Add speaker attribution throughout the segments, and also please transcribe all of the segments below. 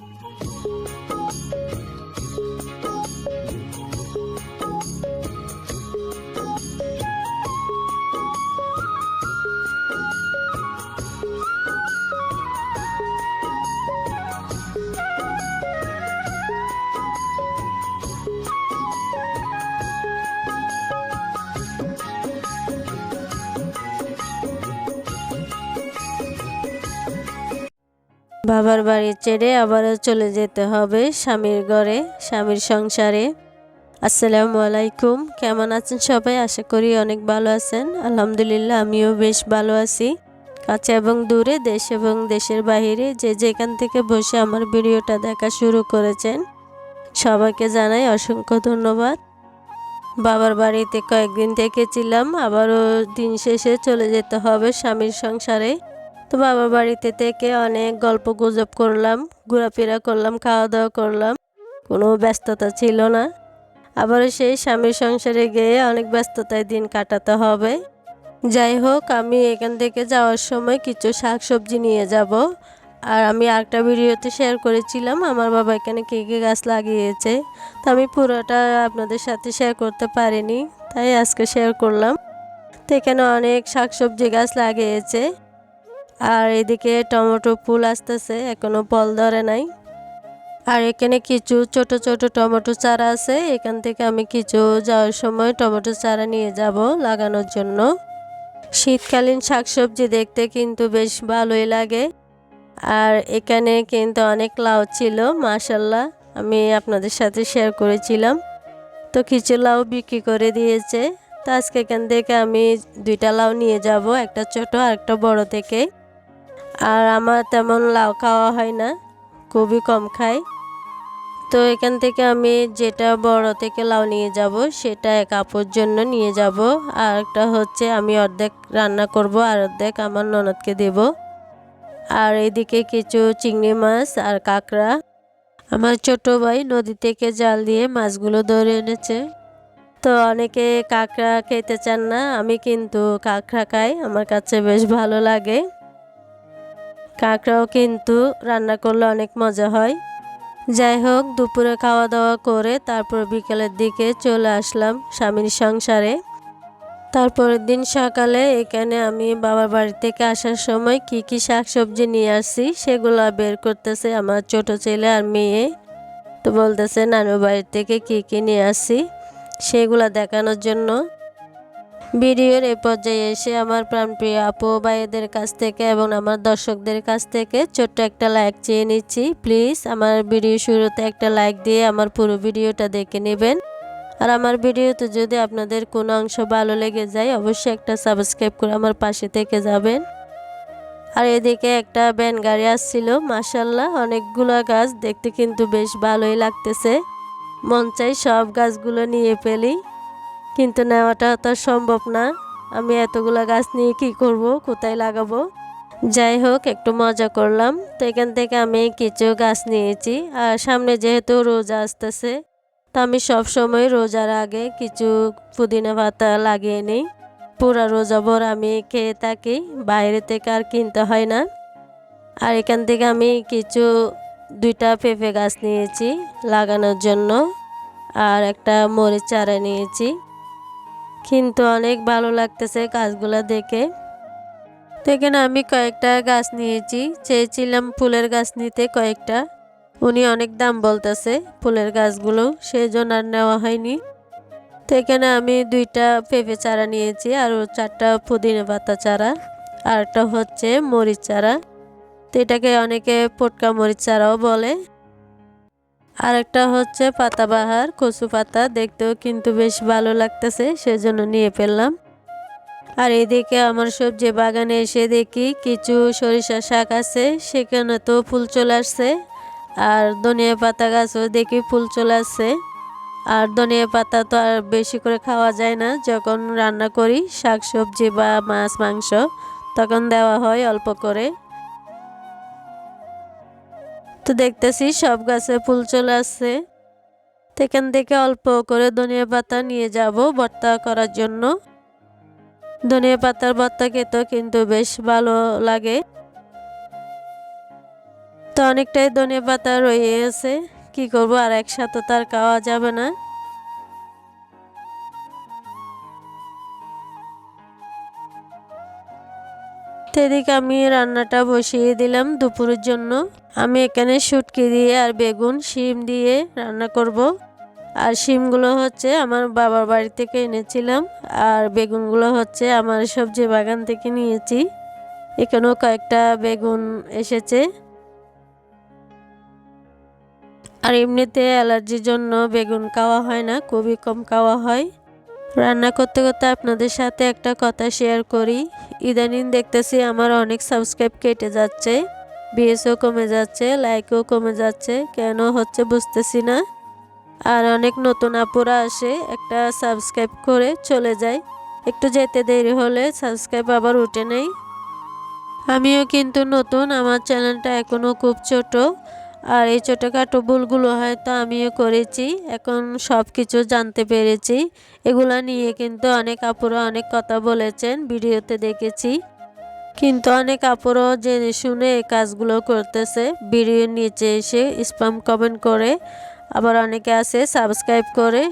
Speaker 1: Boom, boom, boom. বাবার বাড়ি ছেড়ে আবারও চলে যেতে হবে স্বামীর ঘরে, স্বামীর সংসারে। আসসালামু আলাইকুম। কেমন আছেন সবাই? আশা করি অনেক ভালো আছেন। আলহামদুলিল্লাহ, আমিও বেশ ভালো আছি। কাছে এবং দূরে, দেশ এবং দেশের বাইরে যে যেখান থেকে বসে আমার ভিডিওটা দেখা শুরু করেছেন, সবাইকে জানাই অসংখ্য ধন্যবাদ। বাবার বাড়িতে কয়েকদিন থেকেছিলাম, আবারও দিন শেষে চলে যেতে হবে স্বামীর সংসারে। তো বাবার বাড়িতে থেকে অনেক গল্প গুজব করলাম, ঘোরাফেরা করলাম খাওয়া দাওয়া করলাম। কোনো ব্যস্ততা ছিল না। আবারও সেই স্বামীর সংসারে গিয়ে অনেক ব্যস্ততায় দিন কাটাতে হবে। যাই হোক, আমি এখান থেকে যাওয়ার সময় কিছু শাকসবজি নিয়ে যাব। আর আমি আরেকটা ভিডিওতে শেয়ার করেছিলাম, আমার বাবা এখানে কী কী গাছ লাগিয়েছে। তো আমি পুরোটা আপনাদের সাথে শেয়ার করতে পারিনি, তাই আজকে শেয়ার করলাম। তো এখানে অনেক শাকসবজি গাছ লাগিয়েছে। আর এদিকে টমেটো ফুল আসতেছে, এখনও ফল ধরে নাই। আর এখানে কিছু ছোট ছোট টমেটো চারা আছে, এখান থেকে আমি কিছু যাওয়ার সময় টমেটো চারা নিয়ে যাব লাগানোর জন্য। শীতকালীন শাকসবজি দেখতে কিন্তু বেশ ভালোই লাগে। আর এখানে কিন্তু অনেক লাউ ছিল, মাশাল্লাহ। আমি আপনাদের সাথে শেয়ার করেছিলাম। তো কিছু লাউ বিক্রি করে দিয়েছে। তো আজকে এখান থেকে আমি দুইটা লাউ নিয়ে যাব, একটা ছোট আর একটা বড় থেকে। আর আমার তেমন লাউ খাওয়া হয় না, খুবই কম খাই। তো এখান থেকে আমি যেটা বড় থেকে লাউ নিয়ে যাব, সেটা এক আপুর জন্য নিয়ে যাব। আর একটা হচ্ছে আমি অর্ধেক রান্না করব আর অর্ধেক আমার ননদকে দেব। আর এদিকে কিছু চিংড়ি মাছ আর কাঁকড়া। আমার ছোট ভাই নদী থেকে জাল দিয়ে মাছগুলো ধরে এনেছে। তো অনেকে কাঁকড়া খেতে চান না, আমি কিন্তু কাঁকড়া খাই, আমার কাছে বেশ ভালো লাগে। কাঁকড়াও কিন্তু রান্না করলে অনেক মজা হয়। যাই হোক, দুপুরে খাওয়া দাওয়া করে তারপর বিকেলের দিকে চলে আসলাম স্বামীর সংসারে। তারপরের দিন সকালে এখানে আমি বাবার বাড়ি থেকে আসার সময় কি কি শাকসবজি নিয়ে আসছি সেগুলো বের করতেছে আমার ছোট ছেলে আর মেয়ে। তো বলতেছে, নানু বাড়ি থেকে কি কি নিয়ে আসছি সেগুলো দেখানোর জন্য। ভিডিওর এ পর্যায়ে এসে আমার প্রাণপ্রিয় আপু ভাইদের কাছ থেকে এবং আমার দর্শকদের কাছ থেকে ছোট্ট একটা লাইক চেয়ে নিচ্ছি। প্লিজ আমার ভিডিও শুরুতে একটা লাইক দিয়ে আমার পুরো ভিডিওটা দেখে নেবেন। আর আমার ভিডিওতে যদি আপনাদের কোনো অংশ ভালো লেগে যায়, অবশ্যই একটা সাবস্ক্রাইব করে আমার পাশে থেকে যাবেন। আর এদিকে একটা ব্যান গাড়ি আসছিল মাসাল্লাহ অনেকগুলো গাছ, দেখতে কিন্তু বেশ ভালোই লাগতেছে। মন চাই সব গাছগুলো নিয়ে ফেলি। কিন্তু নেওয়াটা তো সম্ভব না। আমি এতগুলো গাছ নিয়ে কি করব, কোথায় লাগাবো? যাই হোক, একটু মজা করলাম। তো এখান থেকে আমি কিছু গাছ নিয়েছি। আর সামনে যেহেতু রোজা আসতেছে, তো আমি সব সময় রোজার আগে কিছু পুদিনা পাতা লাগিয়ে নিই। পুরা রোজা ভর আমি খেয়ে থাকি, বাইরে থেকে আর কিনতে হয় না। আর এখান থেকে আমি কিছু, দুইটা পেঁপে গাছ নিয়েছি লাগানোর জন্য। আর একটা মরিচ চারা নিয়েছি। কিন্তু অনেক ভালো লাগতেছে গাছগুলো দেখে। তো এখানে আমি কয়েকটা গাছ নিয়েছি। চেয়েছিলাম ফুলের গাছ নিতে কয়েকটা। উনি অনেক দাম বলতেছে ফুলের গাছগুলো সেই জন্য আর নেওয়া হয়নি। তো এখানে আমি দুইটা পেঁপে চারা নিয়েছি, আর চারটা পুদিনা পাতা চারা, আর একটা হচ্ছে মরিচ চারা। তো এটাকে অনেকে পটকা মরিচ চারাও বলে। আর একটা হচ্ছে পাতাবাহার, কচু পাতা। দেখতেও কিন্তু বেশ ভালো লাগতেছে, সেজন্য নিয়ে ফেললাম। আর এদিকে আমার সবজি বাগানে এসে দেখি কিছু সরিষা শাক আছে, সেখানে তো ফুল চলে আসছে। আর ধনিয়া পাতা গাছও দেখি ফুল চলে আসছে। আর ধনিয়া পাতা তো আর বেশি করে খাওয়া যায় না, যখন রান্না করি শাক সবজি বা মাছ মাংস, তখন দেওয়া হয় অল্প করে। তো দেখতেছি সব গাছে ফুল চলে আসছে। এখান থেকে অল্প করে ধনিয়া পাতা নিয়ে যাব ভর্তা করার জন্য। ধনিয়া পাতার ভর্তা খেতেও কিন্তু বেশ ভালো লাগে। তো অনেকটাই ধনিয়া পাতা রয়ে আছে কি করব, আর একসাথে তার খাওয়া যাবে না। এদিকে আমি রান্নাটা বসিয়ে দিলাম দুপুরের জন্য। আমি এখানে শুটকি দিয়ে আর বেগুন, শিম দিয়ে রান্না করব। আর শিমগুলো হচ্ছে আমার বাবার বাড়ি থেকে এনেছিলাম আর বেগুনগুলো হচ্ছে আমার সবজি বাগান থেকে নিয়েছি। এখানেও কয়েকটা বেগুন এসেছে। আর এমনিতে অ্যালার্জির জন্য বেগুন খাওয়া হয় না, খুবই কম খাওয়া হয়। রান্না করতে করতে আপনাদের সাথে একটা কথা শেয়ার করি। ইদানিং দেখতেছি আমার অনেক সাবস্ক্রাইব কেটে যাচ্ছে বিএসও কমে যাচ্ছে লাইকও কমে যাচ্ছে, কেন হচ্ছে বুঝতেছি না। আর অনেক নতুন আপুরা আসে, একটা সাবস্ক্রাইব করে চলে যায়। একটু যেতে দেরি হলে সাবস্ক্রাইব আবার উঠে নেই। আমিও কিন্তু নতুন, আমার চ্যানেলটা এখনও খুব ছোট। আর এই ছোটোখাটো ভুলগুলো হয়তো আমিও করেছি, এখন সব কিছু জানতে পেরেছি। এগুলো নিয়ে কিন্তু অনেক আপুরা অনেক কথা বলেছেন, ভিডিওতে দেখেছি। কিন্তু অনেক আপুরও জেনে শুনে এই কাজগুলো করতেছে, ভিডিওর নিচে এসে স্পাম কমেন্ট করে। আবার অনেকে আছে সাবস্ক্রাইব করে,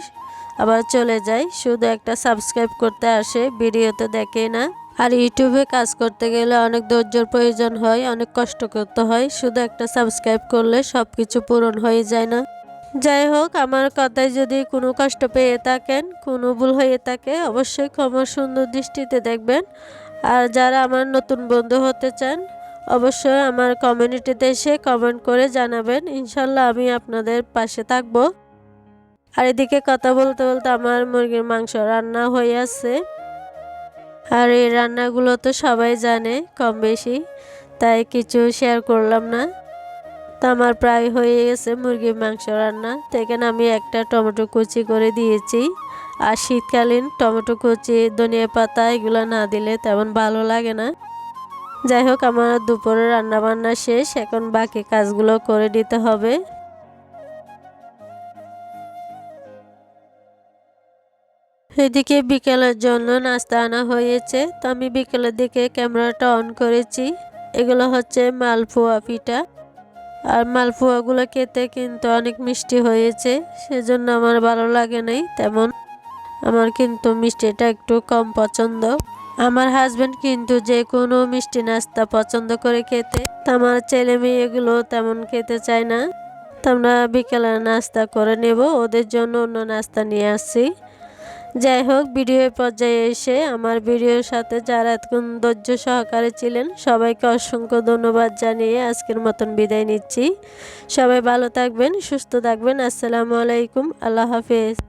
Speaker 1: আবার চলে যায়, শুধু একটা সাবস্ক্রাইব করতে আসে, ভিডিওতে দেখে না। আর ইউটিউবে কাজ করতে গেলে অনেক ধৈর্যর প্রয়োজন হয়, অনেক কষ্ট করতে হয়। শুধু একটা সাবস্ক্রাইব করলে সব কিছু পূরণ হয়ে যায় না। যাই হোক, আমার কথায় যদি কোনো কষ্ট পেয়ে থাকেন, কোনো ভুল হয়ে থাকে, অবশ্যই ক্ষমা সুন্দর দৃষ্টিতে দেখবেন। আর যারা আমার নতুন বন্ধু হতে চান, অবশ্যই আমার কমিউনিটিতে এসে কমেন্ট করে জানাবেন। ইনশাল্লাহ আমি আপনাদের পাশে থাকব। আর এদিকে কথা বলতে বলতে আমার মুরগির মাংস রান্না হয়ে আছে। আর এই রান্নাগুলো তো সবাই জানে কম বেশি, তাই কিছু শেয়ার করলাম না। তো আমার প্রায় হয়ে গেছে মুরগির মাংস রান্না। তো এখানে আমি একটা টমেটো কুচি করে দিয়েছি। আর শীতকালীন টমেটো কুচি, ধনিয়া পাতা, এগুলো না দিলে তেমন ভালো লাগে না। যাই হোক, আমার দুপুরে রান্না বান্না শেষ। এখন বাকি কাজগুলো করে দিতে হবে। এদিকে বিকেলের জন্য নাস্তা আনা হয়েছে। তো আমি বিকেলের দিকে ক্যামেরাটা অন করেছি। এগুলো হচ্ছে মালপোয়া পিঠা। আর মালপোয়াগুলো খেতে কিন্তু অনেক মিষ্টি হয়েছে। সেজন্য আমার ভালো লাগে নাই, তেমন আমার কিন্তু মিষ্টিটা একটু কম পছন্দ। আমার হাজব্যান্ড কিন্তু যে কোনো মিষ্টি নাস্তা পছন্দ করে খেতে। তা আমার ছেলে মেয়ে এগুলো তেমন খেতে চায় না। তো আমরা বিকেলে নাস্তা করে নেব। ওদের জন্য অন্য নাস্তা নিয়ে আসছি। যাই হোক ভিডিও পর্যায়ে এসে আমার ভিডিওর সাথে যারা এতক্ষণ ধৈর্য সহকারে ছিলেন, সবাইকে অসংখ্য ধন্যবাদ জানিয়ে আজকের মতন বিদায় নিচ্ছি। সবাই ভালো থাকবেন, সুস্থ থাকবেন। আসসালামু আলাইকুম। আল্লাহ হাফেজ।